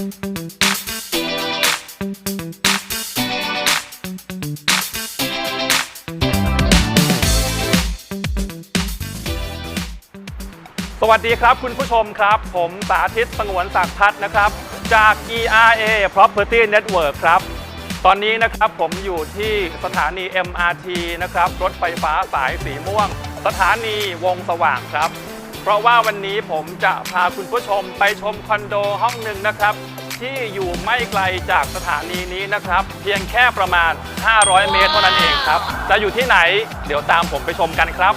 สวัสดีครับคุณผู้ชมครับ ผมสาธิตสงวนศักดิ์พัฒน์นะครับ จาก ERA Property Network ครับ ตอนนี้นะครับผมอยู่ที่สถานี MRT นะครับ รถไฟฟ้าสายสีม่วง สถานีวงสว่างครับ เพราะว่าวันนี้ผมจะพาคุณผู้ชมไปชมคอนโดห้องหนึ่งนะครับ ที่อยู่ไม่ไกลจากสถานีนี้นะครับ เพียงแค่ประมาณ 500 เมตรเท่านั้นเองครับ จะอยู่ที่ไหน เดี๋ยวตามผมไปชมกันครับ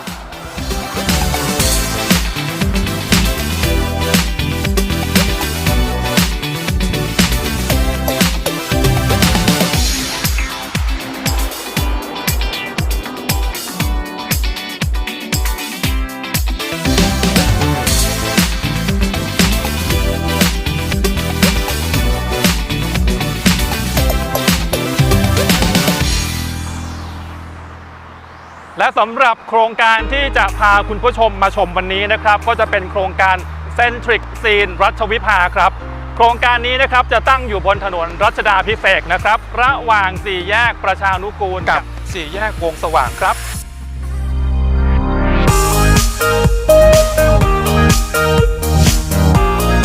และสำหรับโครงการที่จะพาคุณผู้ชมมาชมวันนี้นะครับ ก็จะเป็นโครงการ Centric Scene รัชวิภาครับ โครงการนี้นะครับจะตั้งอยู่บนถนนรัชดาพิเศษกนะครับ ระหว่างสี่แยกประชานุกูลกับสี่แยกวงสว่างครับ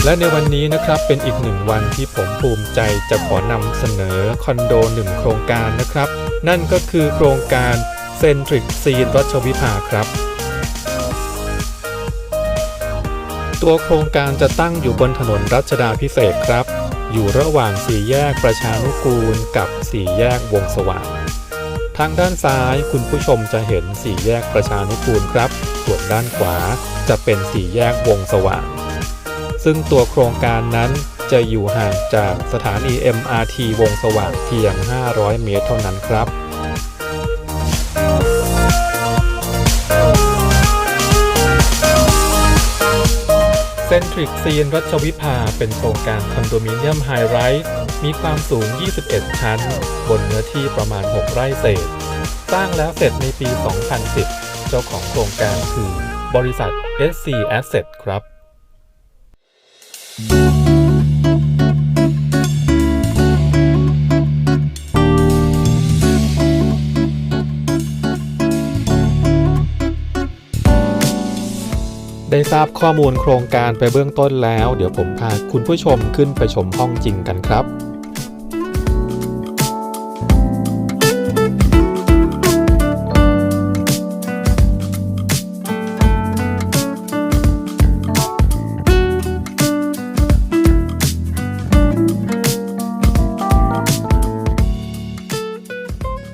และในวันนี้นะครับเป็นอีกหนึ่งวันที่ผมภูมิใจจะขอนำเสนอคอนโดหนึ่งโครงการนะครับ นั่นก็คือโครงการ เซนทริกซีนรัชวิภาครับ ตัวโครงการจะตั้งอยู่บนถนนรัชดาพิเศษครับ อยู่ระหว่างสี่แยกประชานุกูลกับสี่แยกวงสว่างทางด้านซ้ายคุณผู้ชมจะเห็นสี่แยกประชานุกูลครับ ส่วนด้านขวาจะเป็นสี่แยกวงสว่าง ซึ่งตัวโครงการนั้นจะอยู่ห่างจากสถานี MRT วงสว่างเพียง 500 เมตรเท่านั้นครับ เซนทริกซีนรัชวิภาเป็นโครงการคอนโดมิเนียมไฮไรส์มีความสูง 21 ชั้น บนเนื้อที่ประมาณ 6 ไร่เศษ สร้างแล้วเสร็จในปี 2010 เจ้าของโครงการคือบริษัท SC Asset ครับ ได้ทราบข้อมูลโครงการไปเบื้องต้นแล้ว เดี๋ยวผมพาคุณผู้ชมขึ้นไปชมห้องจริงกันครับ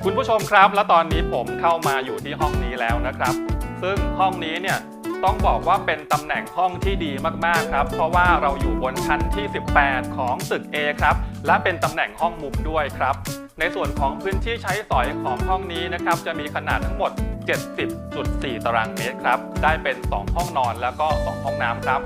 คุณผู้ชมครับ และตอนนี้ผมเข้ามาอยู่ที่ห้องนี้แล้วนะครับ ซึ่งห้องนี้เนี่ย ต้องบอกว่าเป็นตำแหน่งห้องที่ดีมากๆครับ เพราะว่าเราอยู่บนชั้นที่ 18 ของตึก A ครับ และเป็นตำแหน่งห้องมุมด้วยครับ ในส่วนของพื้นที่ใช้สอยของห้องนี้นะครับ จะมีขนาดทั้งหมด 70.4 ตารางเมตรครับ ได้เป็น 2 ห้องนอนแล้วก็ 2 ห้องน้ำครับ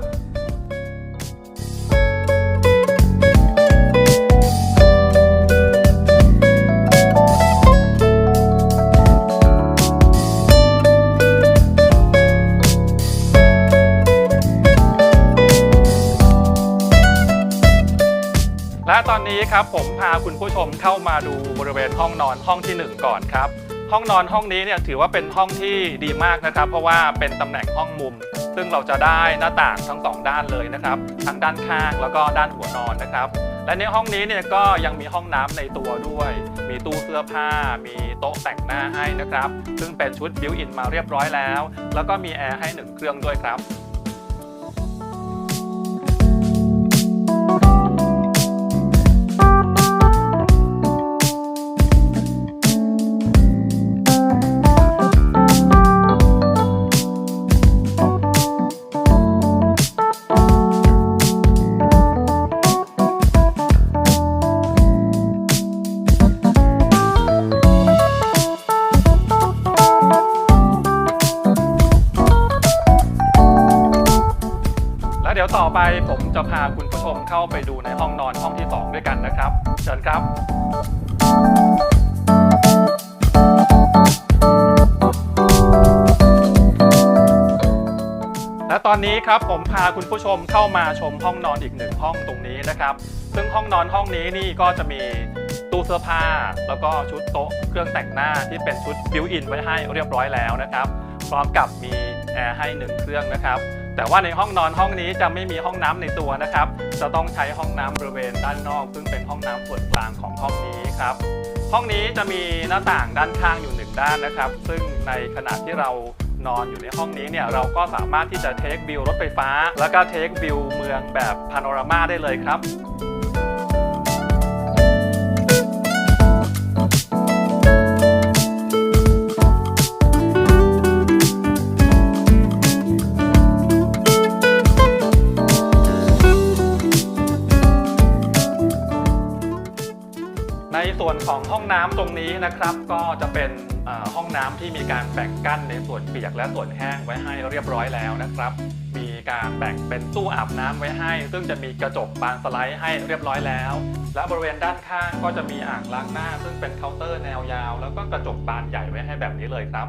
ตอนนี้ครับผมพาคุณผู้ชมเข้ามาดูบริเวณห้องนอนห้องที่ 1 ก่อนครับ ห้องนอนห้องนี้เนี่ยถือว่าเป็นห้องที่ดีมากนะครับ เพราะว่าเป็นตำแหน่งห้องมุม ซึ่งเราจะได้หน้าต่างทั้งสองด้านเลยนะครับทั้งด้านข้างแล้วก็ด้านหัวนอนนะครับ และในห้องนี้เนี่ยก็ยังมีห้องน้ำในตัวด้วย มีตู้เสื้อผ้า มีโต๊ะแต่งหน้าให้นะครับ ซึ่งเป็นชุดบิวอินมาเรียบร้อยแล้ว แล้วก็มีแอร์ให้หนึ่งเครื่องด้วยครับ ต่อไปผมจะพาคุณผู้ชมเข้าไปดูในห้องนอนห้องที่ 2 ด้วยกันนะครับ เชิญครับ และตอนตอนนี้ครับผมพาคุณผู้ชมเข้ามาชมห้องนอนอีกหนึ่งห้องตรงนี้นะครับ ซึ่งห้องนอนห้องนี้นี่ก็จะมีตู้เสื้อผ้า แล้วก็ชุดโต๊ะเครื่องแต่งหน้าที่เป็นชุดบิวอินไว้ให้เรียบร้อยแล้วนะครับ พร้อมกับมีแอร์ให้หนึ่งเครื่องนะครับ แต่ว่าในห้องนอนห้องนี้จะไม่มีห้องน้ำในตัวนะครับ จะต้องใช้ห้องน้ำบริเวณด้านนอก ซึ่งเป็นห้องน้ำส่วนกลางของห้องนี้ครับ ห้องนี้จะมีหน้าต่างด้านข้างอยู่หนึ่งด้านนะครับ ซึ่งในขณะที่เรานอนอยู่ในห้องนี้เนี่ยเราก็สามารถที่จะเทควิวรถไฟฟ้า แล้วก็เทควิวเมืองแบบพาโนรามาได้เลยครับ นของห้องน้ำตรงนี้นะครับ ก็จะเป็นห้องน้ำที่มีการแบ่งกั้นในส่วนเปียกและส่วนแห้งไว้ให้เรียบร้อยแล้วนะครับ มีการแบ่งเป็นตู้อาบน้ำไว้ให้ ซึ่งจะมีกระจกบานสไลด์ให้เรียบร้อยแล้ว และบริเวณด้านข้างก็จะมีอ่างล้างหน้า ซึ่งเป็นเคาน์เตอร์แนวยาว แล้วก็กระจกบานใหญ่ไว้ให้แบบนี้เลยครับ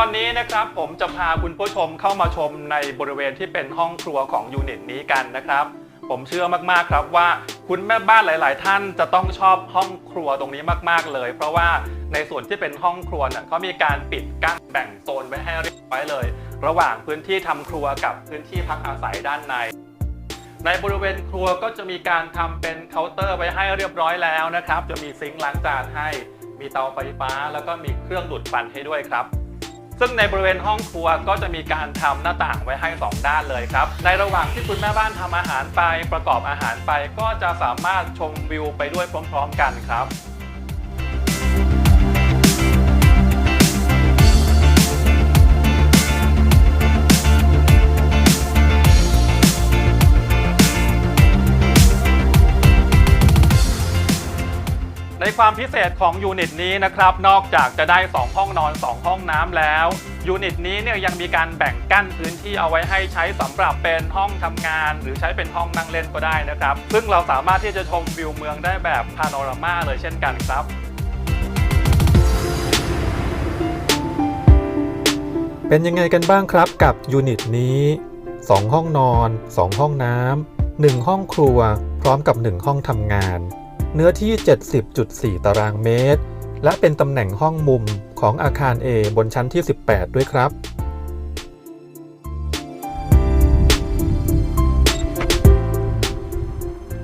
อนนี้นะครับผมจะพาคุณผู้ชมเข้ามาชมในบริเวณที่เป็นห้องครัวของยูนิตนี้กันนะครับ ผมเชื่อมากๆครับว่าคุณแม่บ้านหลาย ๆ ท่านจะต้องชอบห้องครัวตรงนี้มากๆเลย เพราะว่าในส่วนที่เป็นห้องครัวเนี่ยเขามีการปิดกั้นแบ่งโซนไว้ให้เรียบร้อยเลย ระหว่างพื้นที่ทำครัวกับพื้นที่พักอาศัยด้านใน ในบริเวณครัวก็จะมีการทำเป็นเคาน์เตอร์ไว้ให้เรียบร้อยแล้วนะครับ จะมีซิงค์ล้างจานให้ มีเตาไฟฟ้า แล้วก็มีเครื่องดูดควันให้ด้วยครับ ซึ่งในบริเวณห้องครัวก็จะมีการทำหน้าต่างไว้ให้ 2 ด้านเลยครับ ในระหว่างที่คุณแม่บ้านทำอาหารไปประกอบอาหารไป ก็จะสามารถชมวิวไปด้วยพร้อม ๆ กันครับ ความพิเศษของยูนิตนี้นะครับนอกจากจะได้ 2 ห้องนอน 2 ห้องน้ำแล้วยูนิตนี้เนี่ยยังมีการแบ่งกั้นพื้นที่เอาไว้ให้ใช้สำหรับเป็นห้องทำงาน หรือใช้เป็นห้องนั่งเล่นก็ได้นะครับ ซึ่งเราสามารถที่จะชมวิวเมืองได้แบบพาโนรามาเลยเช่นกันครับเป็นยังไงกันบ้างครับกับยูนิตนี้ 2 ห้องนอน 2 ห้องน้ำ1 ห้องครัว พร้อมกับ 1 ห้องทำงาน เนื้อที่ 70.4 ตารางเมตร และเป็นตำแหน่งห้องมุมของอาคาร A บนชั้นที่ 18 ด้วยครับ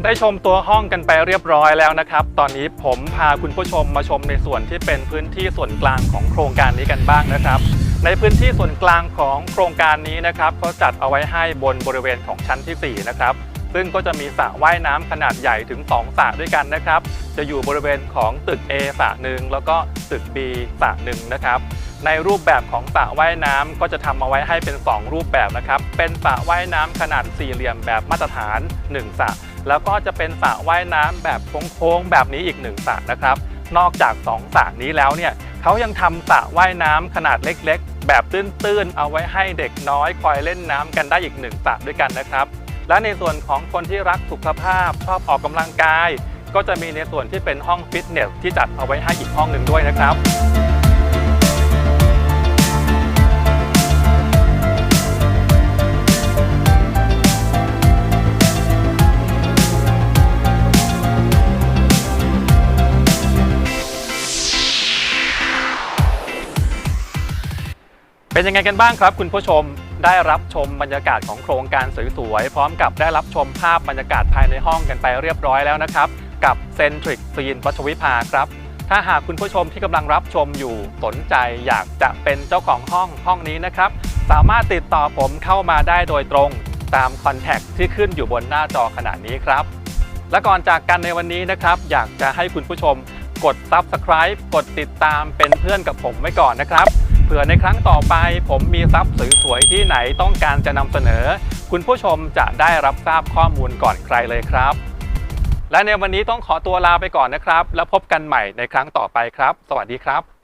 ได้ชมตัวห้องกันไปเรียบร้อยแล้วนะครับ ตอนนี้ผมพาคุณผู้ชมมาชมในส่วนที่เป็นพื้นที่ส่วนกลางของโครงการนี้กันบ้างนะครับ ในพื้นที่ส่วนกลางของโครงการนี้นะครับเขาจัดเอาไว้ให้บนบริเวณของชั้นทีสี่4 นะครับ ซึ่งก็จะมีสระว่ายน้ำขนาดใหญ่ถึง 2สระด้วยกันนะครับ จะอยู่บริเวณของตึก A สระหนึ่งแล้วก็ตึก B สระหนึ่งนะครับในรูปแบบของสระว่ายน้ำก็จะทำเอาไว้ให้เป็น 2 รูปแบบนะครับ เป็นสระว่ายน้ำขนาดสี่เหลี่ยมแบบมาตรฐาน 1สระแล้วก็จะเป็นสระว่ายน้ำแบบโค้งๆแบบนี้อีก1สระนะครับ นอกจาก2สระนี้แล้วเนี่ยเขายังทำสระว่ายน้ำขนาดเล็ก ๆ แบบตื้นๆเอาไว้ให้เด็กน้อยคอยเล่นน้ำกันได้อีก1สระด้วยกันนะครับ และในส่วนของคนที่รักสุขภาพชอบออกกำลังกาย ก็จะมีในส่วนที่เป็นห้องฟิตเนสที่จัดเอาไว้ให้อีกห้องหนึ่งด้วยนะครับ เป็นยังไงกันบ้างครับคุณผู้ชม ได้รับชมบรรยากาศของโครงการสวยๆ พร้อมกับได้รับชมภาพบรรยากาศภายในห้องกันไปเรียบร้อยแล้วนะครับ กับเซนทริกซีนวัชวิภาครับ ถ้าหากคุณผู้ชมที่กำลังรับชมอยู่สนใจอยากจะเป็นเจ้าของห้องห้องนี้นะครับ สามารถติดต่อผมเข้ามาได้โดยตรงตามคอนแทคที่ขึ้นอยู่บนหน้าจอขณะนี้ครับ และก่อนจากกันในวันนี้นะครับ อยากจะให้คุณผู้ชมกด Subscribe กดติดตามเป็นเพื่อนกับผมไว้ก่อนนะครับ เผื่อในครั้งต่อไป ผมมีทรัพย์สวยๆที่ไหนต้องการจะนำเสนอ คุณผู้ชมจะได้รับทราบข้อมูลก่อนใครเลยครับ และในวันนี้ต้องขอตัวลาไปก่อนนะครับ แล้วพบกันใหม่ในครั้งต่อไปครับ สวัสดีครับ